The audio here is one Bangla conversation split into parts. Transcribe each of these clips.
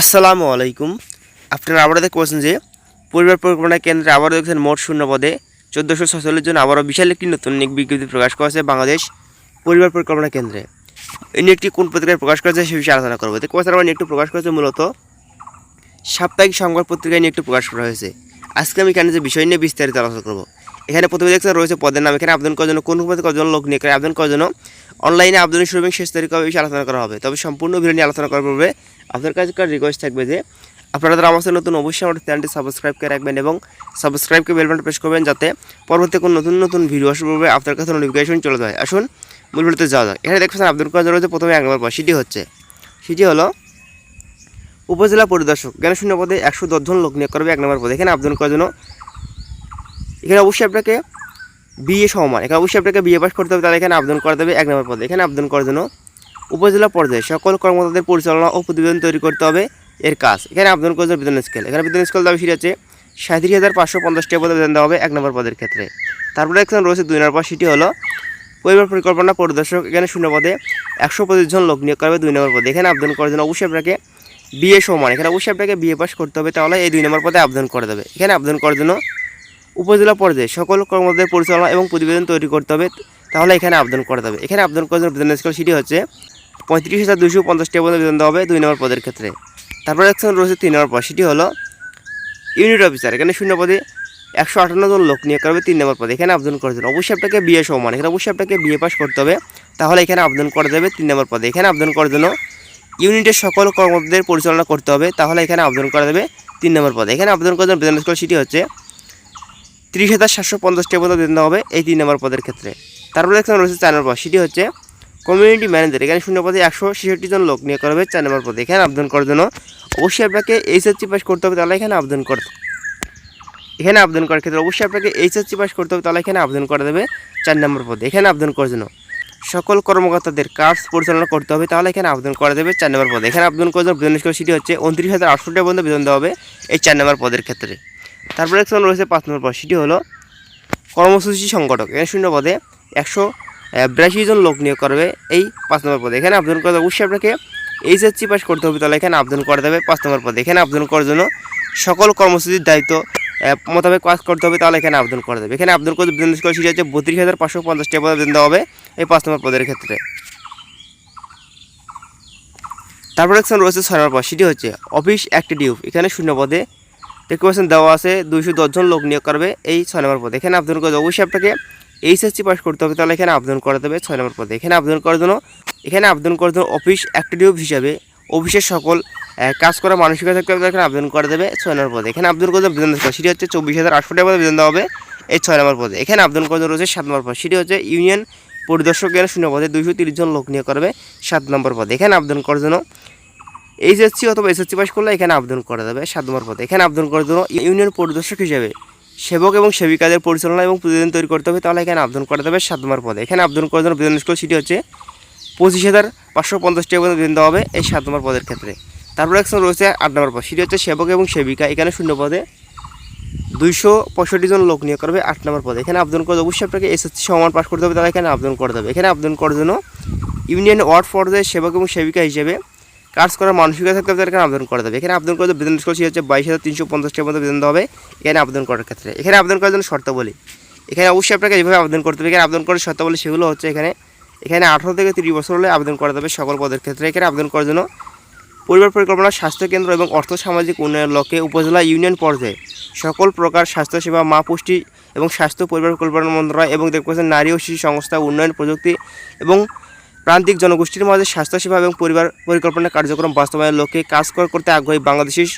আসসালামু আলাইকুম। আপনারা আবারও দেখতে পাচ্ছেন যে পরিবার পরিকল্পনা কেন্দ্রে আবারও দেখছেন মোট শূন্য পদে চোদ্দোশো ছচল্লিশ জন আবারও বিশাল একটি নতুন নিয়োগ বিজ্ঞপ্তি প্রকাশ করেছে বাংলাদেশ পরিবার পরিকল্পনা কেন্দ্রে। এই নিয়োগটি কোন পত্রিকায় প্রকাশ করেছে সে বিষয়ে আলোচনা করব। দেখতে পাচ্ছেন আমার নিয়োগটি প্রকাশ করেছে মূলত সাপ্তাহিক সংবাদ পত্রিকায় নিয়োগটি প্রকাশ করা হয়েছে। আজকে আমি এখানে যে বিষয় নিয়ে বিস্তারিত আলোচনা করব। এখানে প্রথমে দেখছেন রয়েছে পদের নাম। এখানে আবেদন করার জন্য কোন পদে কজন লোক করে, আবেদন করার জন্য অনলাইনে আবেদনের শুরু এবং শেষ তারিখ বিষয়ে আলোচনা করা হবে? তবে সম্পূর্ণ ভিডিও নিয়ে আলোচনা করার পূর্বে আপনার কাছে রিকোয়েস্ট থাকবে যে, আপনারা যারা আমার নতুন, অবশ্যই আমার চ্যানেলটি সাবস্ক্রাইব করে রাখবেন এবং সাবস্ক্রাইবকে বেল বাটন প্রেস করবেন যাতে পরবর্তী কোনো নতুন নতুন ভিডিও আসার পূর্বে আপনার কাছে নোটিফিকেশন চলে যায়। আসুন, মূল ভিডিওতে যাওয়া যাক। এখানে দেখছেন আব্দুল কাদের রয়েছে। প্রথমে এক নম্বর সেটি হচ্ছে, সেটি হলো উপজেলা পরিদর্শক জ্ঞান শূন্য পদে একশো দশজন লোক নিয়োগ করবে এক নম্বর পদে এখানে আবেদন করার জন্য, এখানে অবশ্যই আপনাকে বিএ সমান। এখানে অবশ্যই আপনাকে বিএ পাস করতে হবে, তাহলে এখানে আবেদন করা দেবে এক নম্বর পদে। এখানে আবেদন করার জন্য উপজেলা পর্যায়ে সকল কর্মকর্তাদের পরিচালনা ও প্রতিবেদন তৈরি করতে হবে এর কাজ। এখানে আবেদন করার জন্য বেতন স্কেল। এখানে বেতন স্কেল দাবি সেটি সাঁত্রিশ হাজার পাঁচশো পঞ্চাশ টাকা পদে দেওয়া হবে এক নম্বর পদের ক্ষেত্রে। তারপরে এখানে রয়েছে দুই নম্বর পদ, সেটি হলো পরিবার পরিকল্পনা পরিদর্শক। এখানে শূন্য পদে একশো পঁচিশ জন লোক নিয়োগ করবে দুই নম্বর পদে। এখানে আবেদন করার জন্য অবশ্যই আপনাকে বিএ সমান। এখানে অবশ্যই আপনাকে বিএ পাস করতে হবে, তাহলে এই দুই নম্বর পদে আবেদন করে দেবে এখানে আবেদন করার জন্য উপজেলা পর্যায়ে সকল কর্মদের পরিচালনা এবং প্রতিবেদন তৈরি করতে হবে, তাহলে এখানে আবেদন করে দেবে এখানে আবেদন করার জন্য বেতন স্কেল সেটি হচ্ছে পঁয়ত্রিশ হাজার দুশো পঞ্চাশ টাকা পর্যন্ত বেতন দেওয়া হবে দুই নম্বর পদের ক্ষেত্রে। তারপরে একজন রয়েছে তিন নম্বর পদ, সেটি হলো ইউনিট অফিসার এখানে শূন্য পদে একশো আটান্ন জন লোক নিয়োগ করবে তিন নম্বর পদে। এখানে আবেদন করার জন্য অবশ্যই আপনাকে বিএ সমান, এখানে অবশ্যই আপনাকে বিএ পাস করতে হবে, তাহলে এখানে আবেদন করা যাবে তিন নম্বর পদে। এখানে আবেদন করার জন্য ইউনিটের সকল কর্মদের পরিচালনা করতে হবে, তাহলে এখানে আবেদন করা যাবে তিন নম্বর পদে। এখানে আবেদন করার জন্য বেতন স্কেল সেটি হচ্ছে তিরিশ হাজার সাতশো পঞ্চাশ পদ দেওয়া হবে এই তিন নম্বর পদের ক্ষেত্রে। তারপরে এখানে রয়েছে চার নম্বর পদ। সেটি হচ্ছে কমিউনিটি ম্যানেজার এখানে শূন্য পদে একশো ছেষট্টি জন লোক নিয়োগ করা হবে চার নম্বর পদে। এখানে আবেদন করার জন্য অবশ্যই আপনাকে এইচএসসি পাস করতে হবে, তাহলে এখানে আবেদন করতে এখানে আবেদন করার ক্ষেত্রে অবশ্যই আপনাকে এইচএসসি পাস করতে হবে, তাহলে এখানে আবেদন করে দেবে চার নম্বর পদে। এখানে আবেদন করার জন্য সকল কর্মকর্তাদের কাজ পরিচালনা করতে হবে, তাহলে এখানে আবেদন করে দেবে চার নম্বর পদে। এখানে আবেদন করার জন্য বেতন সেটি হচ্ছে উনত্রিশ হাজার আটশো টাকা পর্যন্ত বেতন দেওয়া হবে এই চার নম্বর পদের ক্ষেত্রে। তারপরে একজন রয়েছে পাঁচ নম্বর পদ, সেটি হলো কর্মসূচি সংগঠক। এখানে শূন্য পদে একশো বিরাশি জন লোক নিয়োগ করবে এই পাঁচ নম্বর পদে। এখানে আবেদন করতে অবশ্যই আপনাকে এইচএসসি পাস করতে হবে, তাহলে এখানে আবেদন করে দেবে পাঁচ নম্বর পদে। এখানে আবেদন করার জন্য সকল কর্মসূচির দায়িত্ব মোতাবেক কাজ করতে হবে, তাহলে এখানে আবেদন করা যাবে। এখানে আবেদন করতে বেতন স্কেল সেটি হচ্ছে বত্রিশ হাজার পাঁচশো পঞ্চাশ টাকা পদে দেওয়া হবে এই পাঁচ নম্বর পদের ক্ষেত্রে। তারপর একজন রয়েছে ছয় নম্বর পদ, সেটি হচ্ছে অফিস অ্যাক্টিভ এখানে শূন্য পদে পাচ্ছেন দেওয়া আছে, দুইশো দশজন লোক নিয়োগ করবে এই ছয় নম্বর পদে। এখানে আবেদন করতে অবশ্যই আপনাকে এইচএসসি পাস করতে হবে, তাহলে এখানে আবেদন করে দেবে ছয় নম্বর পদে। এখানে আবেদন করার জন্য, এখানে আবেদন করার জন্য অফিস অ্যাক্টিভ হিসাবে অফিসের সকল কাজ করা মানসিকতা থাকতে হবে, এখানে আবেদন করে দেবে ছয় নম্বর পদে। এখানে আবেদন করতে বেতন সেটি হচ্ছে চব্বিশ হাজার আটশো টাকা বেতন দেওয়া হবে এই ছয় নম্বর পদে। এখানে আবেদন করার জন্য রয়েছে সাত নম্বর পদ, সেটি হচ্ছে ইউনিয়ন পরিদর্শক শূন্য পদে দুইশো তিরিশ জন লোক নিয়োগ করবে সাত নম্বর পদে। এখানে আবেদন করার জন্য এইচএসসি অথবা এসএসসি পাস করলে এখানে আবেদন করা যাবে সাত নম্বর পদে। এখানে আবেদন করার জন্য ইউনিয়ন পরিদর্শক হিসেবে সেবক এবং সেবিকাদের পরিচালনা এবং প্রতিদিন তৈরি করতে হবে, তাহলে এখানে আবেদন করা যাবে সাত নম্বর পদে। এখানে আবেদন করার জন্য বেতন স্কুল সেটি হচ্ছে পঁচিশ হাজার পাঁচশো পঞ্চাশ টাকা পর্যন্ত দেওয়া হবে এই সাত নম্বর পদের ক্ষেত্রে। তারপরে একশন রয়েছে আট নম্বর পদ। সেটি হচ্ছে সেবক এবং সেবিকা, এখানে শূন্য পদে দুইশো পঁয়ষট্টি জন লোক নিয়োগ করবে আট নম্বর পদে। এখানে আবেদন করতে অবশ্যই আপনাকে এসএসসি সমান পাস করতে হবে, তাহলে এখানে আবেদন করে দেবে এখানে আবেদন করার জন্য ইউনিয়ন ওয়ার্ড পর্যায়ে সেবক এবং সেবিকা হিসেবে কাজ করার মানসিকতা থাকতে হবে এখানে আবেদন করে দেবে এখানে আবেদন করতে বেতন স্কুল হচ্ছে বাইশ হাজার তিনশো পঞ্চাশ টাকা মতো বেতন হবে। এখানে আবেদন করার ক্ষেত্রে। এখানে আবেদন করার জন্য শর্তাবলী এখানে অবশ্যই আপনাকে যেভাবে আবেদন করতে হবে, এখানে আবেদন করার শর্তাবলী সেগুলো হচ্ছে এখানে এখানে আঠারো থেকে তিরিশ বছর হলে আবেদন করা যাবে সকল পদের ক্ষেত্রে। এখানে আবেদন করার জন্য পরিবার পরিকল্পনা, স্বাস্থ্য কেন্দ্র এবং অর্থ সামাজিক উন্নয়ন লক্ষ্যে উপজেলা ইউনিয়ন পর্যায়ে সকল প্রকার স্বাস্থ্যসেবা মা পুষ্টি এবং স্বাস্থ্য পরিবার পরিকল্পনা মন্ত্রণালয় এবং দেখতে নারী ও শিশু সংস্থা, উন্নয়ন প্রযুক্তি এবং প্রান্তিক জনগোষ্ঠীর মাঝে স্বাস্থ্যসেবা এবং পরিবার পরিকল্পনা কার্যক্রম বাস্তবায়নের লক্ষ্যে কাজ কর- করতে আগ্রহী বাংলাদেশের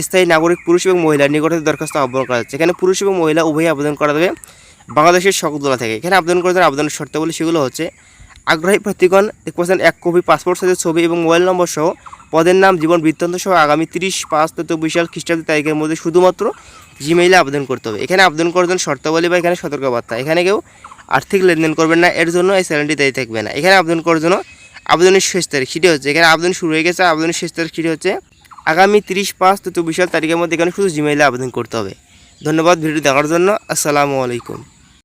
স্থায়ী নাগরিক পুরুষ এবং মহিলার নিকটে দরখাস্ত আহ্বান করা হচ্ছে। এখানে পুরুষ এবং মহিলা উভয়ই আবেদন করা যাবে বাংলাদেশের সকলদোলা থেকে। এখানে আবেদন জন্য আবেদনের শর্তাবলী সেগুলো হচ্ছে আগ্রহী প্রার্থীগণ দেখতে পাচ্ছেন এক কপি পাসপোর্ট সাইজের ছবি এবং মোবাইল নম্বর সহ পদের নাম, জীবন বৃত্তান্ত সহ আগামী তিরিশ, পাঁচ চব্বিশ সাল খ্রিস্টাব্দ তারিখের মধ্যে শুধুমাত্র জিমেইলে আবেদন করতে হবে। এখানে আবেদন করার জন্য শর্তাবলী বা এখানে সতর্কবার্তা। এখানে কেউ আর্থিক লেনদেন করবেন না, এর জন্য এই চ্যানেলটি দায়ী থাকবে না। এখানে আবেদন করার জন্য আবেদনের শেষ তারিখ, সেটি হচ্ছে, এখানে আবেদন শুরু হয়ে গেছে, আবেদনের শেষ তারিখ সেটি হচ্ছে আগামী তিরিশ, পাঁচ চব্বিশ সাল তারিখের মধ্যে এখানে শুধু জিমেইলে আবেদন করতে হবে। ধন্যবাদ ভিডিও দেখার জন্য। আসসালামু আলাইকুম।